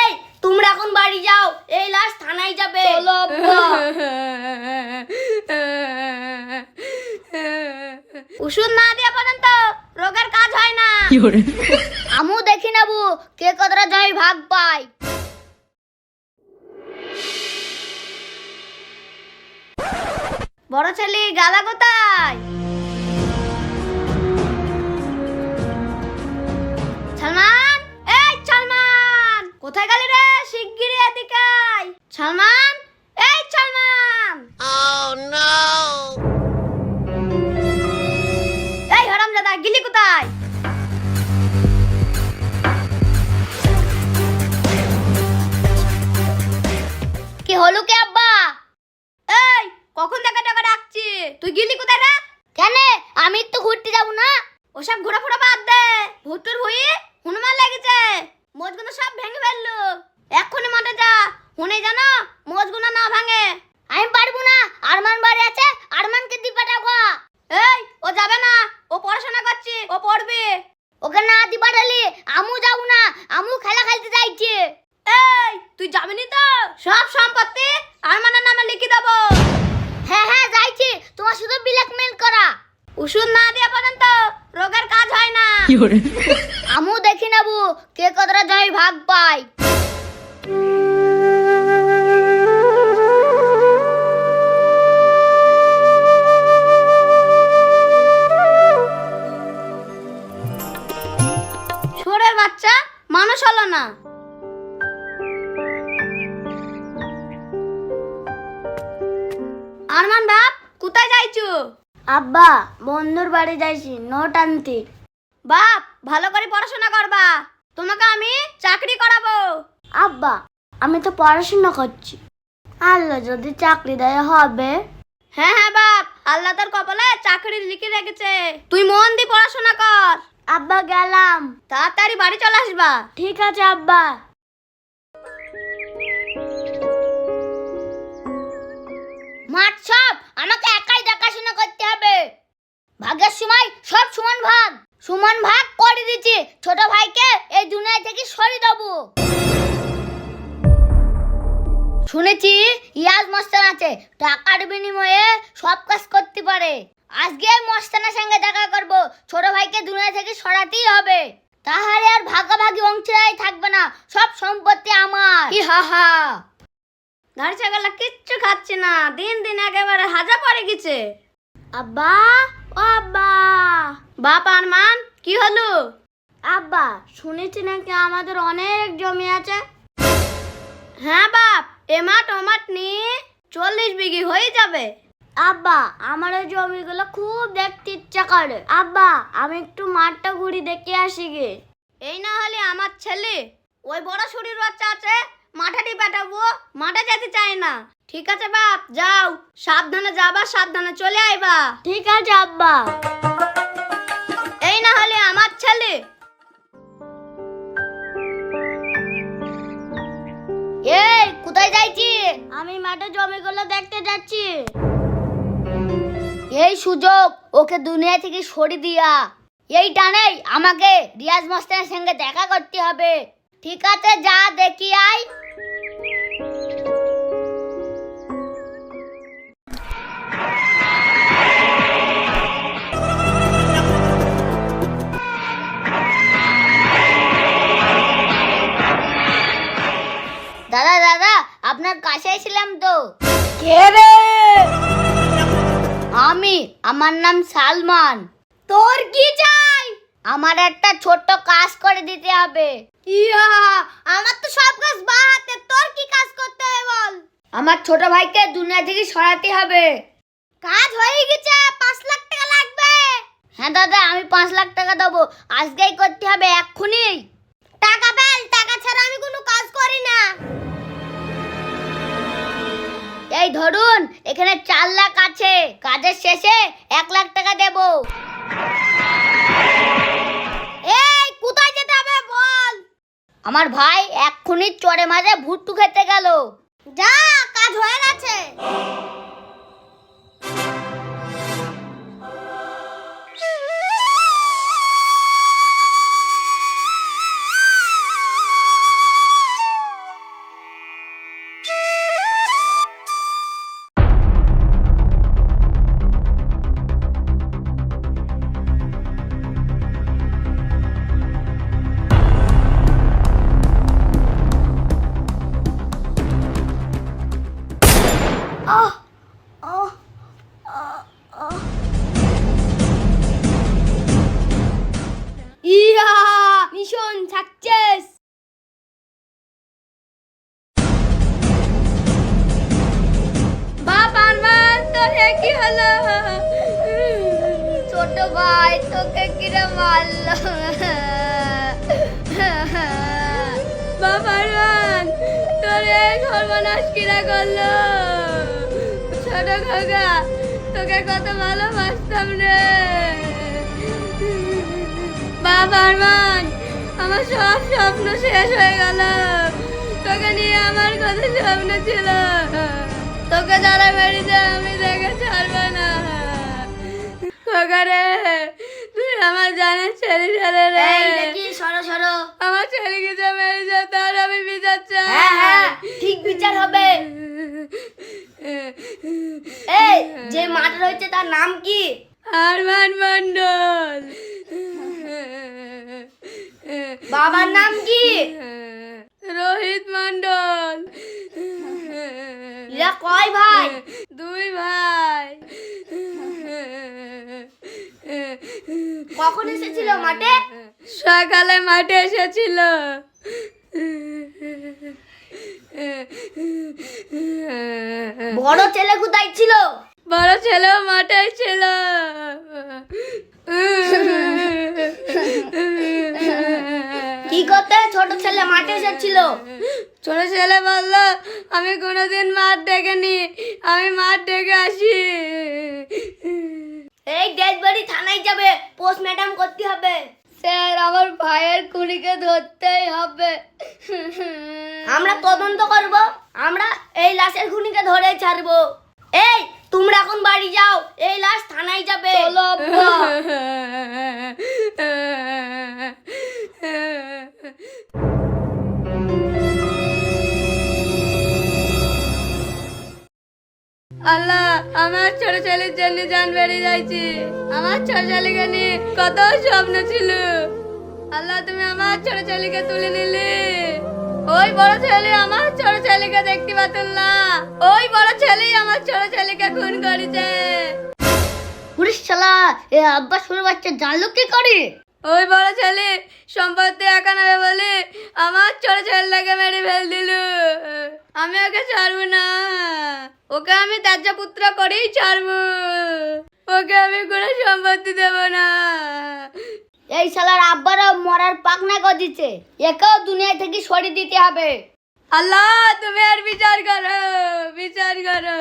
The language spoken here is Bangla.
এই তোমরা এখন বাড়ি যাও। এই লাশ থানায় যাবে। ওষুধ না দেওয়া পর্যন্ত রোগের কাজ হয় না। আমু দেখি নেব কে কতটা জমি ভাগ পায়। বড় ছেলে গালা কোথায়? সালমান এই জানো মজগুলো না ভাঙে। আমি পারব না। আরমান বাড়ি আছে আরমানকে দি পাঠাবো এই ও যাবে না। ও পড়াশোনা করছে ও পড়বে। ওকে না দি পাঠালি আমু যাব না। আমু খেলা খেলতে যাইছে। এই তুই যাবি নি তো? সব সম্পত্তি আরমানের নামে লিখে দেবো। হ্যাঁ হ্যাঁ যাইছি। তোমার শুধু ব্ল্যাকমেল করা। ওষুধ না দেওয়া পর্যন্ত রোগের কাজ হয় না। আমু দেখি নেব কে কতটা জমি ভাগ পায়। আব্বা বন্ধুর বাড়ি যাইছি নোট আনতে। বাপ ভালো করে পড়াশোনা করবা। তোমাকে আমি চাকরি করাবো। আব্বা আমি তো পড়াশোনা করছি। আল্লাহ যদি চাকরি দেয় হবে। হ্যাঁ হ্যাঁ বাপ আল্লাহ তার কপালে চাকরি লিখে রেখেছে। তুই মন দিয়ে পড়াশোনা কর। আব্বা গেলাম। তাড়াতাড়ি বাড়ি চলে আসবা। ঠিক আছে আব্বা। মাঠ সব আমাকে একাই দেখাশোনা করতে হবে। ভাগের সময় সব সমান ভাগ। সমান ভাগ করে দিচ্ছি। ছোট ভাইকে এই দুনিয়া থেকে সরিয়ে দেবো। শুনেছি ইয়াজ মস্তান আছে। টাকার বিনিময়ে সব কাজ করতে পারে। আজকে মস্তানের সঙ্গে দেখা করব। ছোট ভাইকে দুনিয়া থেকে সরাতেই হবে। তাহলে আর ভাগাভাগি অংশীদারি থাকবে না। সব সম্পত্তি আমার। কি হা হা। দাঁড়ি ছাগলা কিচ্ছু খাচ্ছে না। দিন দিন একেবারে হাজা পড়ে গেছে। আব্বা ও আব্বা। বাপ আর মান কি হলো? আব্বা শুনেছি নাকি আমাদের অনেক জমি আছে? হ্যাঁ বাপ এ মাঠ ও মাঠ নিয়ে চল্লিশ বিঘি হয়ে যাবে। আব্বা আমার ওই জমিগুলো খুব দেখতে ইচ্ছা করে। আব্বা আমি একটু মাঠটা ঘুরি দেখে আসি গে। এই না হলে আমার ছেলে ওই বড় শরীর বাচ্চা আছে মাঠাটি পাঠাবো মাঠে যেতে চায় না। ঠিক আছে বাপ যাও। সাবধানে যাবা সাবধানে চলে আইবা। ঠিক আছে আব্বা। এই না হলে আমার ছেলে। এই কোথায় যাইছি? আমি মাঠে জমিগুলো দেখতে যাচ্ছি। এই সুযোগ ওকে দুনিয়া থেকে সরিয়ে দিয়া। এই টানেই আমাকে রিয়াজ মস্তানের সঙ্গে দেখা করতে হবে। ঠিক আছে যা দেখি আই আমার নাম সালমান। তোর কি চাই? আমার একটা ছোট্ট কাজ করে দিতে হবে। ইয়া, আমার তো সব কাজ বা হাতে। তোর কি কাজ করতে হবে বল? আমার ছোট ভাইকে দুনিয়া থেকে সরাতে হবে। কাজ হয়ে গেছে, পাঁচ লাখ টাকা লাগবে। হ্যাঁ দাদা, আমি পাঁচ লাখ টাকা দেবো। আজকেই করতে হবে এক্ষুনি। টাকা পেল টাকা ছাড়া আমি কোনো কাজ করি না। এই ধরুন, এখানে চার লাখ আছে। কাজের শেষে এক লাখ টাকা দেব। এই, কোথায় যেতে হবে বল? আমার ভাই এক্ষুনি চরে মাঝে ভুট্টু খেতে গেল। যা, কাজ হয়ে গেছে। সাকসেস বাপ আরমান তোর কি হলো? ছোট ভাই, তোকে কিরে মারলো? বাপ আরমান তোর সর্বনাশ কিরা করল? ছোট খোকা, তোকে কত ভালোবাসতাম রে। বাপ আরমান আমার সব স্বপ্ন শেষ হয়ে গেল। তোকে নিয়ে আমার কত স্বপ্ন ছিল। তোকে যারা বেরিয়েছে আমি দেখে ছাড়বো না। রে তুই আমার জানের ছেলে ছেলে রে। সরো সরো। আমার ছেলেকে যে মেরেছে তার আমি বিচার চাই হ্যাঁ হ্যাঁ ঠিক বিচার হবে। এই যে মার্ডার হয়েছে তার নাম কি? আরমান মন্ডল বাবার নাম কি? রোহিত মন্ডল এরা কয় ভাই? দুই ভাই। কখন এসেছিল মাঠে? সকালে মাঠে এসেছিল। বড় ছেলে কোথায় ছিল? বড় ছেলেও মাঠে ছিল। ছেলে মাঠে এসেছিল। ছোট ছেলে বলল আমি কোনোদিন মাঠ দেখিনি আমি মাঠ ডেকে আসি। এই ডেড বডি থানায় যাবে পোস্ট ম্যাডাম করতে হবে। স্যার আমার ভাইয়ের কুড়িকে ধরতেই হবে। আমরা তদন্ত করব আমরা এই লাশের খুনিকে ধরে ছাড়বো। এই তোমরা এখন বাড়ি যাও এই লাশ থানায় যাবে। চলো আমার ছোট ছেলের জন্য জান বেরিয়ে যাইছি। আমার ছোট ছেলেকে নিয়ে কত স্বপ্ন ছিল। আল্লাহ তুমি আমার ছোট ছেলেকে তুলে নিলে। ওই বড় ছেলে আমার ছোট ছেলেকে দেখতে পাতুল না। ওই বড় ছেলেই আমার ছোট ছেলেকে খুন করেছে। পুলিশ শালা এ আব্বা শুরু বাচ্চা জানলো কি করে? ওই বড় ছেলে সম্পত্তি আমি ওকে ছাড়বো না। ওকে আমি তাজা পুত্র করেই ছাড়বো। ওকে আমি কোনো সম্পত্তি দেব না। এই শালার আব্বারও মরার পাকনা করে দিচ্ছে একেও দুনিয়া থেকে সরিয়ে দিতে হবে। আল্লাহ তুমি আর বিচার করো বিচার করো।